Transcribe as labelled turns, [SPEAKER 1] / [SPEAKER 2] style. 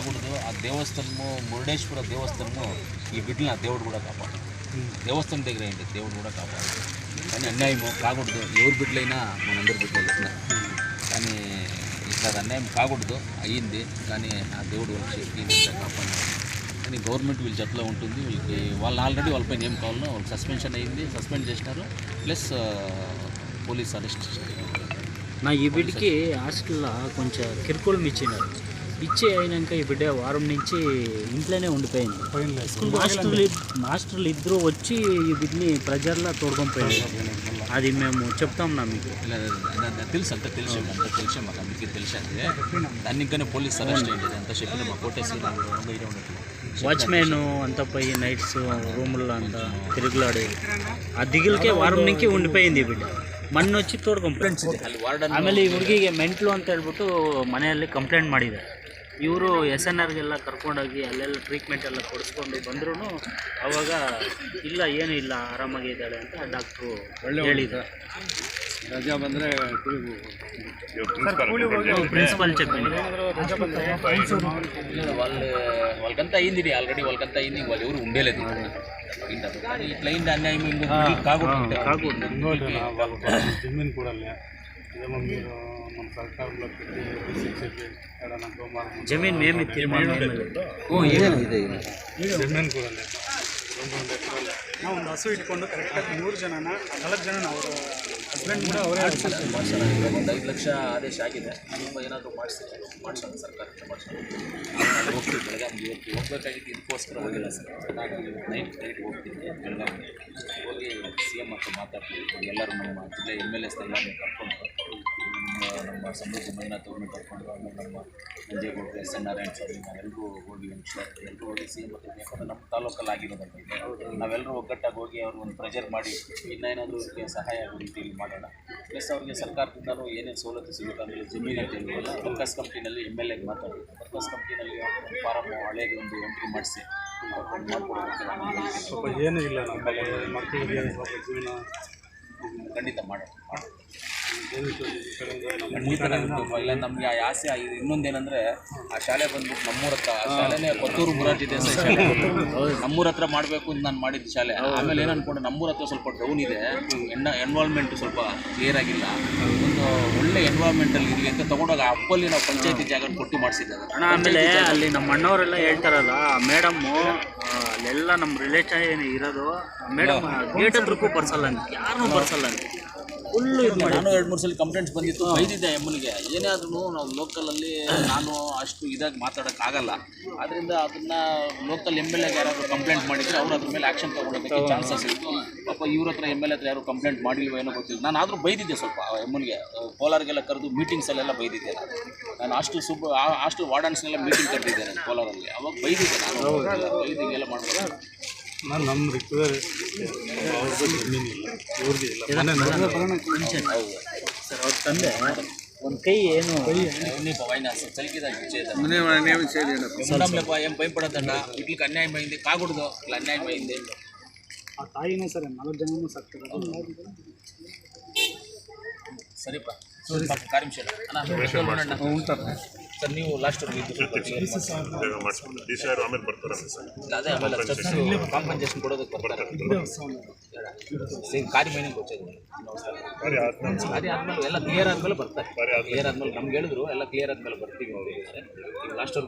[SPEAKER 1] కాకూడదు ఆ దేవస్థానము మురుడేశ్వర దేవస్థానము ఈ బిడ్డలు ఆ దేవుడు కూడా కాపాడు. దేవస్థానం దగ్గర ఏంటి? దేవుడు కూడా కాపాడు. కానీ అన్యాయము కాకూడదు. ఎవరి బిడ్డలైనా మనందరి బిడ్డలు ఇట్లా కానీ ఇట్లా అది అన్యాయం కాకూడదు. అయ్యింది. కానీ ఆ దేవుడు వాళ్ళ సేఫ్టీ ఇట్లా కానీ గవర్నమెంట్ వీళ్ళ చేతిలో ఉంటుంది. వీళ్ళకి వాళ్ళు ఆల్రెడీ వాళ్ళపైన ఏం కావాలో వాళ్ళు సస్పెన్షన్ అయ్యింది. సస్పెండ్ చేసినారు. ప్లస్ పోలీస్ అరెస్ట్ చేసినారు.
[SPEAKER 2] నా ఈ బిడ్డకి హాస్టల్లో కొంచెం కిరుకులం ఇచ్చినారు. ఇచ్చి అయినాక ఈ బిడ్డ వారం నుంచి ఇంట్లోనే ఉండిపోయింది మాస్టర్లు మాస్టర్లు ఇద్దరు వచ్చి ఈ బిడ్డని ప్రెజర్లో తోడుకొని పోయారు అది మేము చెప్తాం నా మీకు
[SPEAKER 1] ఇలా అది- అది తెలుసు అంత తెలిసి అంత తెలిసి మాకు అందుకే తెలిసి అది దాన్ని ఇంకానే పోలీస్ అరెస్ట్ అయ్యింది అంతా చెప్పిన మా కోటేసి ఇదే ఉన్నట్లు
[SPEAKER 2] వాచ్మెన్ అంతా పోయి నైట్స్ రూముల్లో అంతా తిరుగులాడి ఆ దిగులకే వారం నుంచి ఉండిపోయింది ఈ ಬಿಡ್ಡ ಮೊನ್ನೆ వచ్చి ತೋಡ್ ಕಂಪ್ಲೇಂಟ್ಸ್ ಇದೆ
[SPEAKER 1] ಅಲ್ಲಿ ವಾರ್ಡನ್
[SPEAKER 2] ಆಮೇಲೆ ಈ ಹುಡುಗಿಗೆ ಮೆಂಟ್ಲು ಅಂತ ಹೇಳ್ಬಿಟ್ಟು ಮನೆಯಲ್ಲಿ ಕಂಪ್ಲೇಂಟ್ ಮಾಡಿದ್ದಾರೆ ಇವರು ಎಸ್ ಎನ್ ಆರ್ಗೆಲ್ಲ ಕರ್ಕೊಂಡೋಗಿ ಅಲ್ಲೆಲ್ಲ ಟ್ರೀಟ್ಮೆಂಟ್ ಎಲ್ಲ ಕೊಡಿಸ್ಕೊಂಡು ಬಂದ್ರೂ ಅವಾಗ ಇಲ್ಲ ಏನೂ ಇಲ್ಲ ಆರಾಮಾಗಿದ್ದಾಳೆ ಅಂತ ಡಾಕ್ಟ್ರು ಹೇಳಿದ್ರು
[SPEAKER 3] ರಜಾ ಬಂದರೆ
[SPEAKER 2] ప్రిన్సిపల్ చెప్పింది
[SPEAKER 1] లేదు, వాళ్ళు వాళ్ళకంతా అయింది ఆల్రెడీ వాళ్ళకంతా అయింది వాళ్ళు ఎవరు ఉండేలేదు ఇంత. కానీ ఇట్లా అయింది అన్యాయం ఇంకో కాకూడదు
[SPEAKER 2] కాకూడదు
[SPEAKER 3] జమీన్ కూడా లే ఏమో మీరు మన సర్కారంలో పెట్టి చెప్పి ఎక్కడన్నా గోమారం
[SPEAKER 2] ಜಮೀನ್ ಮೇಮ್ ತೀರ್ಮಾನ
[SPEAKER 3] ಜಮೀನ್ ಕೂಡ ಲೇ రెండు రెండు ಎಕರೆ
[SPEAKER 4] ನಾವು ಒಂದು ಹಸು ಇಟ್ಕೊಂಡು ಕರೆಕ್ಟಾಗಿ ಮೂರು ಜನನ ನಾಲ್ಕು ಜನ ಅವರು ಹಸ್ಬೆಂಡ್ ಕೂಡ ಅವರೇ
[SPEAKER 1] ಒಂದು ಐದು ಲಕ್ಷ ಆದೇಶ ಆಗಿದೆ ತುಂಬ ಏನಾದರೂ ಮಾಡಿಸಿ ಮಾಡಿಸೋಣ ಸರ್ಕಾರಕ್ಕೆ ಮಾಡಿಸೋಣ ನಾನು ಹೋಗ್ತೀನಿ ಬೆಳಗಾವಿಗೆ ಇವತ್ತು ಹೋಗ್ಬೇಕಾಗಿತ್ತು ಇದಕ್ಕೋಸ್ಕರ ಹೋಗಿಲ್ಲ ಸರ್ ನಾನು ನೈಟ್ ನೈಟ್ ಹೋಗ್ತೀನಿ ಬೆಳಗಾವಿಗೆ ಹೋಗಿ ಸಿ ಎಮ್ ಹತ್ರ ಮಾತಾಡ್ತೀನಿ ಎಲ್ಲರೂ ನಮ್ಮ ಜಿಲ್ಲೆ ಎಮ್ ಎಲ್ ಎಸ್ ಎಲ್ಲರನ್ನೂ ಕರ್ಕೊಂಡು ನಮ್ಮ ಸಮೃದ್ಧಿ ಮಂಜುನಾಥ್ ಅವ್ರನ್ನ ಕರ್ಕೊಂಡು ಆಮೇಲೆ ನಮ್ಮ ನಂಜೇಗೌಡರು ಎನ್ ನಾರಾಯಣ ಸ್ವಾಮಿ ನಾವೆಲ್ಲರೂ ಹೋಗಿ ಎಲ್ಲರೂ ಹೋಗಿ ಸಿ ಎಂ ಯಾಕಂದ್ರೆ ನಮ್ಮ ತಾಲೂಕಲ್ಲಿ ಆಗಿರೋದಲ್ಲ ನಾವೆಲ್ಲರೂ ಒಗ್ಗಟ್ಟಾಗಿ ಹೋಗಿ ಅವ್ರು ಒಂದು ಪ್ರೆಷರ್ ಮಾಡಿ ಇನ್ನೇನಾದರೂ ಅವ್ರಿಗೆ ಸಹಾಯ ಆಗೋ ರೀತಿಯಲ್ಲಿ ಮಾಡೋಣ. ಪ್ಲಸ್ ಅವ್ರಿಗೆ ಸರ್ಕಾರದಿಂದಲೂ ಏನೇನು ಸವಲತ್ತು ಸಿಗುತ್ತೆ ಅಂದರೆ ಜಮೀನು ಅಂತ ಹೇಳಿದ್ರಲ್ಲ ವರ್ಕರ್ಸ್ ಕಂಪ್ನಿನಲ್ಲಿ ಎಂ ಎಲ್ ಎಗೆ ಮಾತಾಡಿ. ವರ್ಕರ್ಸ್ ಕಂಪ್ನಿನಲ್ಲಿ ಫಾರಮ್ ಹಳೇದು ಒಂದು ಎಂಟ್ರಿ ಮಾಡಿಸಿ.
[SPEAKER 3] ಸ್ವಲ್ಪ ಏನೂ ಇಲ್ಲ ನಮ್ಮ ಮಕ್ಕಳಿಗೆ ಸ್ವಲ್ಪ ಜೀವನ
[SPEAKER 1] ಖಂಡಿತ ಮಾಡೋಣ ಇಲ್ಲ ನಮಗೆ ಆ ಆಸೆ ಆಗಿದೆ ಇನ್ನೊಂದೇನಂದ್ರೆ ಆ ಶಾಲೆ ಬಂದ್ಬಿಟ್ಟು ನಮ್ಮೂರ ಹತ್ರ, ಆ ಶಾಲೆನೇ ಕೊತ್ತೂರು ಮುರಾರ್ಜಿ ಶಾಲೆ. ನಮ್ಮೂರ ಹತ್ರ ಮಾಡಬೇಕು ಅಂತ ನಾನು ಮಾಡಿದ್ದು ಶಾಲೆ. ಆಮೇಲೆ ಏನು ಅನ್ಕೊಂಡೆ, ನಮ್ಮೂರ ಹತ್ರ ಸ್ವಲ್ಪ ಡೌನ್ ಇದೆ. ಎನ್ನ ಎನ್ವಾಲ್ಮೆಂಟ್ ಸ್ವಲ್ಪ ಕ್ಲಿಯರ್ ಆಗಿಲ್ಲ. ಒಂದು ಒಳ್ಳೆ ಎನ್ವಾಲ್ಮೆಂಟಲ್ಲಿ ಇರಲಿ ಅಂತ ತಗೊಂಡೋಗಿ ಅಪ್ಪಲ್ಲಿ ನಾವು ಪಂಚಾಯತಿ ಜಾಗ ಕೊಟ್ಟು ಮಾಡಿಸಿದ್ದೆ
[SPEAKER 2] ಅಣ್ಣ, ಆಮೇಲೆ ಅಲ್ಲಿ ನಮ್ಮ ಅಣ್ಣವರೆಲ್ಲ ಹೇಳ್ತಾರಲ್ಲ ಮೇಡಮ್ಮು ಅಲ್ಲೆಲ್ಲ ನಮ್ಮ ರಿಲೇಷನ್ ಇರೋದು? ಮೇಡಮ್ ಗೇಟ್ ಹತ್ರಕ್ಕೂ ಬರ್ಸಲ್ಲ ಅಂತ. ಯಾರನ್ನೂ ಬರ್ಸಲ್ಲ ಅಂತ. ಫುಲ್ಲು ಇದು ಮಾಡಿ.
[SPEAKER 1] ನಾನು ಎರಡು ಮೂರು ಸಲ ಕಂಪ್ಲೇಂಟ್ಸ್ ಬಂದಿತ್ತು ಬೈದಿದ್ದೆ ಎಮ್ಮನಿಗೆ ಏನೇ ಆದ್ರೂ ನಾವು ಲೋಕಲಲ್ಲಿ ನಾನು ಅಷ್ಟು ಇದಾಗಿ ಮಾತಾಡೋಕ್ಕಾಗಲ್ಲ. ಅದರಿಂದ ಅದನ್ನ ಲೋಕಲ್ ಎಂ ಎಲ್ ಎಗೆ ಯಾರಾದರೂ ಕಂಪ್ಲೇಂಟ್ ಮಾಡಿದರೆ ಅವ್ರು ಅದ್ರ ಮೇಲೆ ಆ್ಯಕ್ಷನ್ ತಗೊಳ್ಳೋದಕ್ಕೆ ಚಾನ್ಸಸ್ ಇತ್ತು. ಪಾಪ ಇವ್ರ ಹತ್ರ ಎಂ ಎಲ್ ಹತ್ರ ಯಾರು ಕಂಪ್ಲೇಂಟ್ ಮಾಡಿಲ್ವೋ ಏನೋ ಗೊತ್ತಿಲ್ಲ. ನಾನು ಆದರೂ ಬೈದಿದ್ದೆ ಸ್ವಲ್ಪ ಎಮ್ಮನಿಗೆ ಕೋಲಾರ್ಗೆಲ್ಲ ಕರೆದು ಮೀಟಿಂಗ್ಸಲ್ಲೆಲ್ಲ ಬೈದಿದ್ದೆ ನಾನು. ನಾನು ಅಷ್ಟು ಸುಬ್ ಅಷ್ಟು ವಾರ್ಡನ್ಸ್ನೆಲ್ಲ ಮೀಟಿಂಗ್ ಕರೆದಿದ್ದೆ ನಾನು ಕೋಲಾರಲ್ಲಿ. ಅವಾಗ ಬೈದಿದ್ದೆ ನಾನು. ಬೈದು ಹಿಂಗೆಲ್ಲ ಮಾಡ್ಬೋದು.
[SPEAKER 3] ನಾನು ನಮ್ಮ ರಿಕ್ವೈರ್ ಅವ್ರದ್ದು ಜಮೀನಿಲ್ಲ ಇವ್ರದ್ದು ಇಲ್ಲ ಮನೆ
[SPEAKER 2] ಸರ್ ಅವ್ರ ತಂದೆ ಒಂದು ಕೈ ಏನು
[SPEAKER 1] ఉన్నీపా వైన చలికిదా ఇచ్చేది ఉండడంలేపా ఏం భయపడద్దండ వీటికి అన్యాయం అయింది కాకూడదు ఇట్లా అన్యాయం అయింది
[SPEAKER 4] ಆ ತಾಯಿನೇ ಸರ್ ನಾಲ್ಕು ಜನನೂ ಸಾಕ್ತಾರೆ
[SPEAKER 1] సరేపా ಸರ್ ನೀವು ಲಾಸ್ಟ್ ಆಮೇಲೆ ಬರ್ತಾರೆ. ಅದೇ ಆಮೇಲೆ ಕೊಡೋದಕ್ಕೆ ಆದಮೇಲೆ ಎಲ್ಲ ಕ್ಲಿಯರ್ ಆದಮೇಲೆ ಬರ್ತಾರೆ. ಕ್ಲಿಯರ್ ಆದಮೇಲೆ ನಮ್ಗೆ ಹೇಳಿದ್ರು ಎಲ್ಲ ಕ್ಲಿಯರ್ ಆದಮೇಲೆ ಬರ್ತೀವಿ ಲಾಸ್ಟ್